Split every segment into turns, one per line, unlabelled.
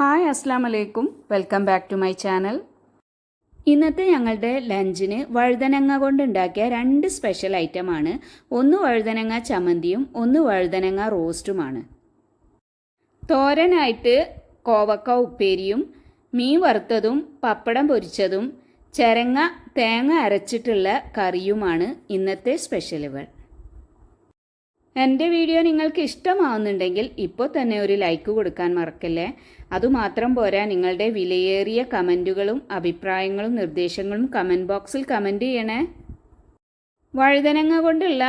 Hi അസ്സാം വലൈക്കും welcome back to my channel. ഇന്നത്തെ ഞങ്ങളുടെ ലഞ്ചിന് വഴുതനങ്ങ കൊണ്ടുണ്ടാക്കിയ രണ്ട് സ്പെഷ്യൽ ഐറ്റമാണ്. ഒന്ന് വഴുതനങ്ങ ചമ്മന്തിയും ഒന്ന് വഴുതനങ്ങ റോസ്റ്റുമാണ്. തോരനായിട്ട് കോവക്ക ഉപ്പേരിയും മീൻ വറുത്തതും പപ്പടം പൊരിച്ചതും ചരങ്ങ തേങ്ങ അരച്ചിട്ടുള്ള കറിയുമാണ് ഇന്നത്തെ സ്പെഷ്യലുകൾ. എന്റെ വീഡിയോ നിങ്ങൾക്ക് ഇഷ്ടമാവുന്നുണ്ടെങ്കിൽ ഇപ്പോൾ തന്നെ ഒരു ലൈക്ക് കൊടുക്കാൻ മറക്കല്ലേ? അതുമാത്രം പോരാ നിങ്ങളുടെ വിലയേറിയ കമന്റുകളും അഭിപ്രായങ്ങളും നിർദ്ദേശങ്ങളും കമന്റ് ബോക്സിൽ കമന്റ് ചെയ്യണേ. വഴുതനങ്ങ കൊണ്ടുള്ള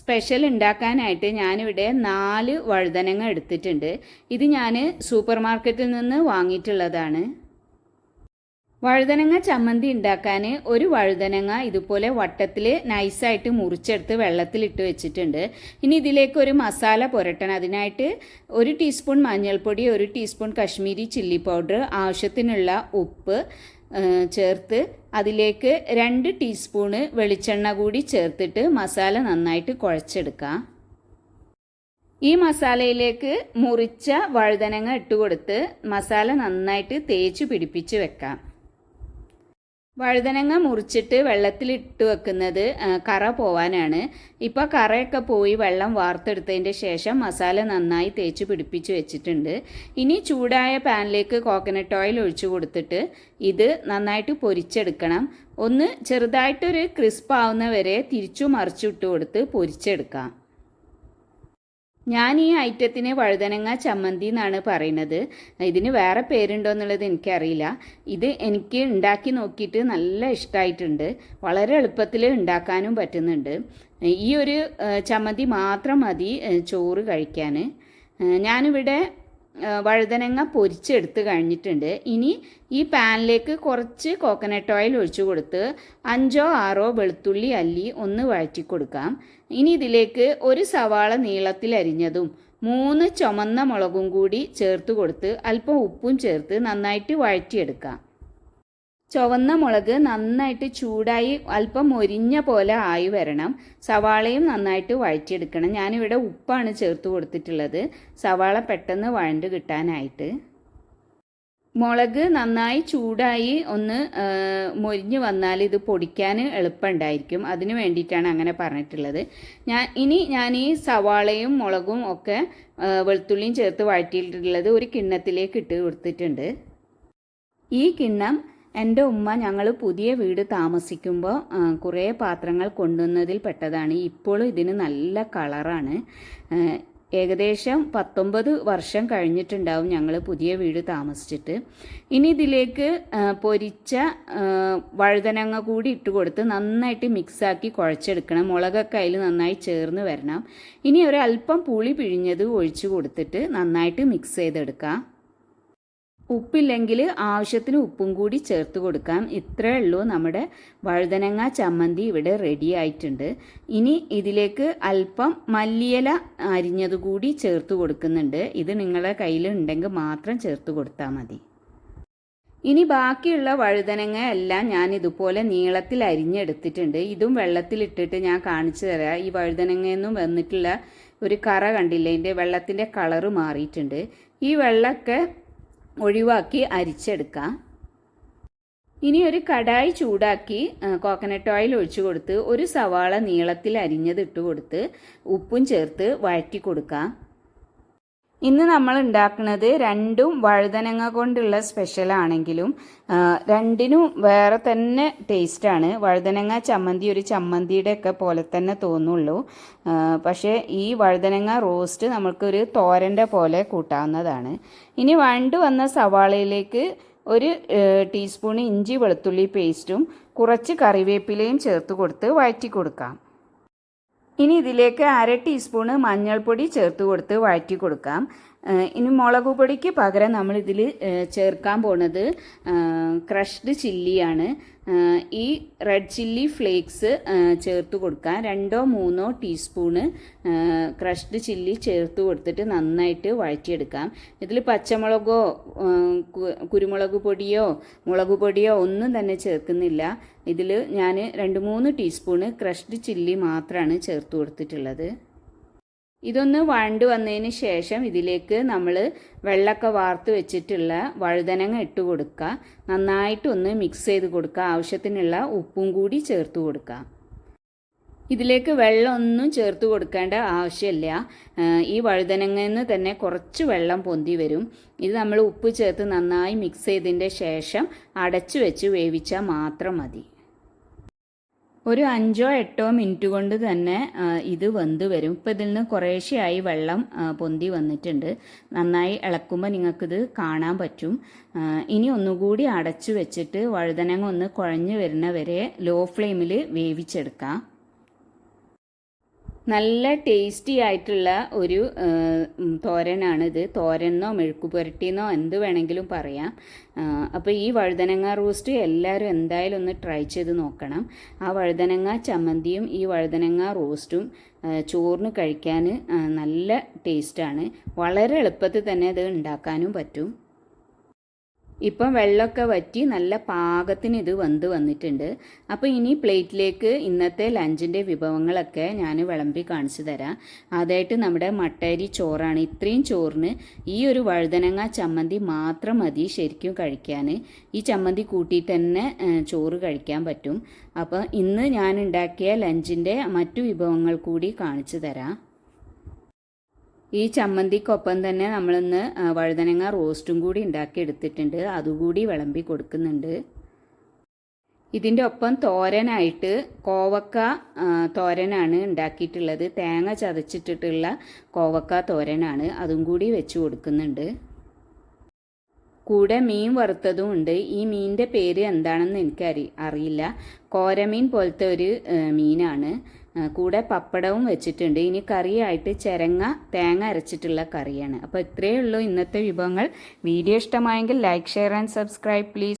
സ്പെഷ്യൽ ഉണ്ടാക്കാനായിട്ട് ഞാനിവിടെ നാല് വഴുതനങ്ങ എടുത്തിട്ടുണ്ട്. ഇത് ഞാൻ സൂപ്പർ മാർക്കറ്റിൽ നിന്ന് വാങ്ങിയിട്ടുള്ളതാണ്. വഴുതനങ്ങ ചമ്മന്തി ഉണ്ടാക്കാൻ ഒരു വഴുതനങ്ങ ഇതുപോലെ വട്ടത്തിൽ നൈസായിട്ട് മുറിച്ചെടുത്ത് വെള്ളത്തിലിട്ട് വെച്ചിട്ടുണ്ട്. ഇനി ഇതിലേക്ക് ഒരു മസാല പുരട്ടണം. അതിനായിട്ട് ഒരു ടീസ്പൂൺ മഞ്ഞൾപ്പൊടി ഒരു ടീസ്പൂൺ കശ്മീരി ചില്ലി പൗഡർ ആവശ്യത്തിനുള്ള ഉപ്പ് ചേർത്ത് അതിലേക്ക് രണ്ട് ടീസ്പൂണ് വെളിച്ചെണ്ണ കൂടി ചേർത്തിട്ട് മസാല നന്നായിട്ട് കുഴച്ചെടുക്കാം. ഈ മസാലയിലേക്ക് മുറിച്ച വഴുതനങ്ങ ഇട്ട് കൊടുത്ത് മസാല നന്നായിട്ട് തേച്ച് പിടിപ്പിച്ച് വെക്കാം. വഴുതനങ്ങ മുറിച്ചിട്ട് വെള്ളത്തിലിട്ട് വെക്കുന്നത് കറ പോവാനാണ്. ഇപ്പോൾ കറയൊക്കെ പോയി വെള്ളം വാർത്തെടുത്തതിന്റെ ശേഷം മസാല നന്നായി തേച്ച് പിടിപ്പിച്ച് വെച്ചിട്ടുണ്ട്. ഇനി ചൂടായ പാനിലേക്ക് കോക്കനട്ട് ഓയിൽ ഒഴിച്ചു കൊടുത്തിട്ട് ഇത് നന്നായിട്ട് പൊരിച്ചെടുക്കണം. ഒന്ന് ചെറുതായിട്ടൊരു ക്രിസ്പ് ആവുന്ന വരെ തിരിച്ചു മറിച്ചിട്ട് കൊടുത്ത് പൊരിച്ചെടുക്കാം. ഞാൻ ഈ ഐറ്റത്തിന് വഴുതനങ്ങ ചമ്മന്തി എന്നാണ് പറയുന്നത്. ഇതിന് വേറെ പേരുണ്ടോ എന്നുള്ളത് എനിക്കറിയില്ല. ഇത് എനിക്ക് ഉണ്ടാക്കി നോക്കിയിട്ട് നല്ല ഇഷ്ടമായിട്ടുണ്ട് വളരെ എളുപ്പത്തിൽ ഉണ്ടാക്കാനും പറ്റുന്നുണ്ട്. ഈ ഒരു ചമ്മന്തി മാത്രം മതി ചോറ് കഴിക്കാൻ. ഞാനിവിടെ വഴുതനങ്ങ പൊരിച്ചെടുത്ത് കഴിഞ്ഞിട്ടുണ്ട്. ഇനി ഈ പാനിലേക്ക് കുറച്ച് കോക്കനട്ട് ഓയിൽ ഒഴിച്ചു കൊടുത്ത് അഞ്ചോ ആറോ വെളുത്തുള്ളി അല്ലി ഒന്ന് വഴറ്റി കൊടുക്കാം. ഇനി ഇതിലേക്ക് ഒരു സവാള നീളത്തിൽ അരിഞ്ഞതും മൂന്ന് ചുമന്ന മുളകും കൂടി ചേർത്ത് കൊടുത്ത് അല്പം ഉപ്പും ചേർത്ത് നന്നായിട്ട് വഴറ്റിയെടുക്കാം. ചുവന്ന മുളക് നന്നായിട്ട് ചൂടായി അല്പം മൊരിഞ്ഞ പോലെ ആയി വരണം. സവാളയും നന്നായിട്ട് വഴറ്റിയെടുക്കണം. ഞാനിവിടെ ഉപ്പാണ് ചേർത്ത് കൊടുത്തിട്ടുള്ളത്. സവാള പെട്ടെന്ന് വഴണ്ട് കിട്ടാനായിട്ട്. മുളക് നന്നായി ചൂടായി ഒന്ന് മൊരിഞ്ഞ് വന്നാൽ ഇത് പൊടിക്കാൻ എളുപ്പമുണ്ടായിരിക്കും അതിന് വേണ്ടിയിട്ടാണ് അങ്ങനെ പറഞ്ഞിട്ടുള്ളത്. ഞാൻ ഇനി ഞാൻ ഈ സവാളയും മുളകും ഒക്കെ വെളുത്തുള്ളിയും ചേർത്ത് വഴറ്റിയിട്ടുള്ളത് ഒരു കിണ്ണത്തിലേക്ക് ഇട്ട് കൊടുത്തിട്ടുണ്ട്. ഈ കിണ്ണം എന്റെ ഉമ്മ ഞങ്ങൾ പുതിയ വീട് താമസിക്കുമ്പോൾ കുറേ പാത്രങ്ങൾ കൊണ്ടുവന്നതിൽ പെട്ടതാണ്. ഇപ്പോഴും ഇതിന് നല്ല കളറാണ്. ഏകദേശം പത്തൊമ്പത് വർഷം കഴിഞ്ഞിട്ടുണ്ടാവും ഞങ്ങൾ പുതിയ വീട് താമസിച്ചിട്ട്. ഇനി ഇതിലേക്ക് പൊരിച്ച വഴുതനങ്ങ കൂടി ഇട്ട് കൊടുത്ത് നന്നായിട്ട് മിക്സാക്കി കുഴച്ചെടുക്കണം. മുളകൊക്കെ അതിൽ നന്നായി ചേർന്ന് വരണം. ഇനി ഒരല്പം പുളി പിഴിഞ്ഞത് ഒഴിച്ചു കൊടുത്തിട്ട് നന്നായിട്ട് മിക്സ് ചെയ്തെടുക്കാം. ഉപ്പില്ലെങ്കിൽ ആവശ്യത്തിന് ഉപ്പും കൂടി ചേർത്ത് കൊടുക്കാം. ഇത്രയേ ഉള്ളൂ നമ്മുടെ വഴുതനങ്ങ ചമ്മന്തി ഇവിടെ റെഡി ആയിട്ടുണ്ട്. ഇനി ഇതിലേക്ക് അല്പം മല്ലിയില അരിഞ്ഞത് കൂടി ചേർത്ത് കൊടുക്കുന്നുണ്ട്. ഇത് നിങ്ങളുടെ കയ്യിൽ ഉണ്ടെങ്കിൽ മാത്രം ചേർത്ത് കൊടുത്താൽ മതി. ഇനി ബാക്കിയുള്ള വഴുതനങ്ങ എല്ലാം ഞാൻ ഇതുപോലെ നീളത്തിൽ അരിഞ്ഞെടുത്തിട്ടുണ്ട്. ഇതും വെള്ളത്തിലിട്ടിട്ട് ഞാൻ കാണിച്ചു തരാം. ഈ വഴുതനങ്ങയൊന്നും വന്നിട്ടുള്ള ഒരു കറ കണ്ടില്ല? ഇതിന്റെ വെള്ളത്തിന്റെ കളറ് മാറിയിട്ടുണ്ട്. ഈ വെള്ളമൊക്കെ ഒഴിവാക്കി അരിച്ചെടുക്കാം. ഇനി ഒരു കടായി ചൂടാക്കി കോക്കനട്ട് ഓയിൽ ഒഴിച്ചു കൊടുത്ത് ഒരു സവാള നീളത്തിൽ അരിഞ്ഞത് ഇട്ട് കൊടുത്ത് ഉപ്പും ചേർത്ത് വഴറ്റി കൊടുക്കാം. ഇന്ന് നമ്മൾ ഉണ്ടാക്കുന്നത് രണ്ടും വഴുതനങ്ങ കൊണ്ടുള്ള സ്പെഷ്യൽ ആണെങ്കിലും രണ്ടിനും വേറെ തന്നെ ടേസ്റ്റാണ് വഴുതനങ്ങ ചമ്മന്തി ഒരു ചമ്മന്തിയുടെ ഒക്കെ പോലെ തന്നെ തോന്നുള്ളൂ. പക്ഷേ ഈ വഴുതനങ്ങ റോസ്റ്റ് നമുക്കൊരു തോരന്റെ പോലെ കൂട്ടാവുന്നതാണ്. ഇനി വണ്ട് വന്ന സവാളയിലേക്ക് ഒരു ടീസ്പൂൺ ഇഞ്ചി വെളുത്തുള്ളി പേസ്റ്റും കുറച്ച് കറിവേപ്പിലയും ചേർത്ത് കൊടുത്ത് വഴറ്റി കൊടുക്കാം. ഇനി ഇതിലേക്ക് അര ടീസ്പൂണ് മഞ്ഞൾപ്പൊടി ചേർത്ത് കൊടുത്ത് വഴറ്റി കൊടുക്കാം. ഇനി മുളക് പൊടിക്ക് പകരം നമ്മൾ ഇതിൽ ചേർക്കാൻ പോണത് ക്രഷ്ഡ് ചില്ലിയാണ് ഈ റെഡ് ചില്ലി ഫ്ലേക്സ് ചേർത്ത് കൊടുക്കാം. രണ്ടോ മൂന്നോ ടീസ്പൂണ് ക്രഷ്ഡ് ചില്ലി ചേർത്ത് കൊടുത്തിട്ട് നന്നായിട്ട് വഴറ്റിയെടുക്കാം. ഇതിൽ പച്ചമുളകോ കുരുമുളക് പൊടിയോ മുളക് പൊടിയോ ഒന്നും തന്നെ ചേർക്കുന്നില്ല. ഇതിൽ ഞാൻ രണ്ട് മൂന്ന് ടീസ്പൂണ് ക്രഷ്ഡ് ചില്ലി മാത്രമാണ് ചേർത്ത് കൊടുത്തിട്ടുള്ളത്. ഇതൊന്ന് വഴണ്ട് വന്നതിന് ശേഷം ഇതിലേക്ക് നമ്മൾ വെള്ളമൊക്കെ വാർത്ത് വെച്ചിട്ടുള്ള വഴുതനങ്ങ ഇട്ട് കൊടുക്കുക. നന്നായിട്ടൊന്ന് മിക്സ് ചെയ്ത് കൊടുക്കുക. ആവശ്യത്തിനുള്ള ഉപ്പും കൂടി ചേർത്ത് കൊടുക്കുക. ഇതിലേക്ക് വെള്ളമൊന്നും ചേർത്ത് കൊടുക്കേണ്ട ആവശ്യമില്ല. ഈ വഴുതനങ്ങയിൽ നിന്ന് തന്നെ കുറച്ച് വെള്ളം പൊന്തി വരും. ഇത് നമ്മൾ ഉപ്പ് ചേർത്ത് നന്നായി മിക്സ് ചെയ്തതിന്റെ ശേഷം അടച്ചു വെച്ച് വേവിച്ചാൽ മാത്രം മതി. ഒരു അഞ്ചോ എട്ടോ മിനിറ്റ് കൊണ്ട് തന്നെ ഇത് വെന്ത് വരും. ഇപ്പം ഇതിൽ നിന്ന് കുറേശ്ശെയായി വെള്ളം പൊന്തി വന്നിട്ടുണ്ട്. നന്നായി ഇളക്കുമ്പോൾ നിങ്ങൾക്കിത് കാണാൻ പറ്റും. ഇനി ഒന്നുകൂടി അടച്ചു വെച്ചിട്ട് വഴുതനങ്ങ ഒന്ന് കുഴഞ്ഞു വരുന്ന വരെ ലോ ഫ്ലെയിമിൽ വേവിച്ചെടുക്കാം. നല്ല ടേസ്റ്റി ആയിട്ടുള്ള ഒരു തോരനാണിത്. തോരനോ മെഴുക്കു പുരട്ടിന്നോ എന്ത് വേണമെങ്കിലും പറയാം. അപ്പോൾ ഈ വഴുതനങ്ങ റോസ്റ്റ് എല്ലാവരും എന്തായാലും ഒന്ന് ട്രൈ ചെയ്ത് നോക്കണം. ആ വഴുതനങ്ങ ചമ്മന്തിയും ഈ വഴുതനങ്ങ റോസ്റ്റും ചോറിന് കഴിക്കാൻ നല്ല ടേസ്റ്റാണ് വളരെ എളുപ്പത്തിൽ തന്നെ ഇത് ഉണ്ടാക്കാനും പറ്റും. ഇപ്പം വെള്ളമൊക്കെ വറ്റി നല്ല പാകത്തിന് ഇത് വന്ന് വന്നിട്ടുണ്ട്. അപ്പോൾ ഇനി പ്ലേറ്റിലേക്ക് ഇന്നത്തെ ലഞ്ചിന്റെ വിഭവങ്ങളൊക്കെ ഞാൻ വിളമ്പി കാണിച്ചു തരാം. അതായിട്ട് നമ്മുടെ മട്ടരി ചോറാണ്. ഇത്രയും ചോറിന് ഈ ഒരു വഴുതനങ്ങ ചമ്മന്തി മാത്രം മതി ശരിക്കും കഴിക്കാൻ. ഈ ചമ്മന്തി കൂട്ടിയിട്ട് തന്നെ ചോറ് കഴിക്കാൻ പറ്റും. അപ്പോൾ ഇന്ന് ഞാൻ ഉണ്ടാക്കിയ ലഞ്ചിന്റെ മറ്റു വിഭവങ്ങൾ കൂടി കാണിച്ചു തരാം. ഈ ചമ്മന്തിക്കൊപ്പം തന്നെ നമ്മളിന്ന് വഴുതനങ്ങ റോസ്റ്റും കൂടി ഉണ്ടാക്കി എടുത്തിട്ടുണ്ട് അതുകൂടി വിളമ്പി കൊടുക്കുന്നുണ്ട്. ഇതിന്റെ ഒപ്പം തോരനായിട്ട് കോവക്ക തോരനാണ് ഉണ്ടാക്കിയിട്ടുള്ളത്. തേങ്ങ ചതച്ചിട്ടിട്ടുള്ള കോവക്ക തോരനാണ് അതും കൂടി വെച്ച് കൊടുക്കുന്നുണ്ട്. കൂടെ മീൻ വറുത്തതും ഉണ്ട്. ഈ മീനിന്റെ പേര് എന്താണെന്ന് എനിക്കറി അറിയില്ല. കോരമീൻ പോലത്തെ ഒരു മീനാണ്. കൂടെ പപ്പടവും വെച്ചിട്ടുണ്ട്. ഇനി കറിയായിട്ട് ചിരങ്ങ തേങ്ങ അരച്ചിട്ടുള്ള കറിയാണ്. അപ്പോൾ ഇത്രയേ ഉള്ളൂ ഇന്നത്തെ വിഭവങ്ങൾ. വീഡിയോ ഇഷ്ടമായെങ്കിൽ like share and subscribe please.